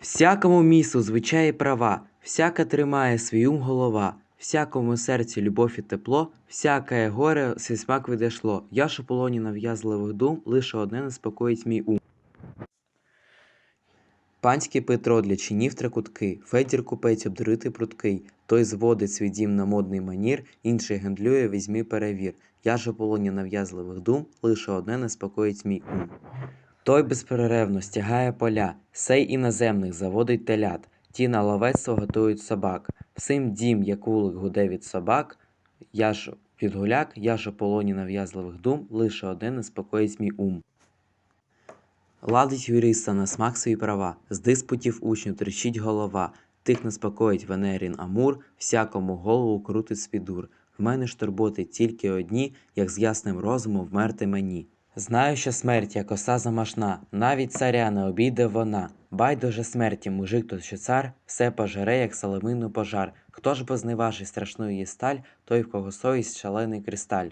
Всякому місту звичаї права, всяка тримає свій ум голова, всякому серці любов і тепло, всяке горе свій смак відійшло. Я ж у полоні нав'язливих дум, лише одне неспокоїть мій ум. Панський Петро для чинів трикутки, Федір купець обдурити пруткий, той зводить свій дім на модний манір, інший гендлює, візьми перевір. Я ж у полоні нав'язливих дум, лише одне неспокоїть мій ум. Той безперервно стягає поля, сей іноземних заводить телят, ті на ловецтво готують собак. Всім дім, як улик гуде від собак, я ж підгуляк, я ж у полоні нав'язливих дум, лише одне неспокоїть мій ум. Ладить юриста на смак свої права, з диспутів учню тричить голова, тих неспокоїть Венерін Амур, всякому голову крутить свій дур. В мене ж турботи тільки одні, як з ясним розумом вмерти мені. Знаю, що смерть, як оса замашна, навіть царя не обійде вона. Байдуже смерті, мужик то що цар, все пожере, як соломину пожар. Хто ж бо зневажить страшну її сталь, той, в кого совість шалений кристаль.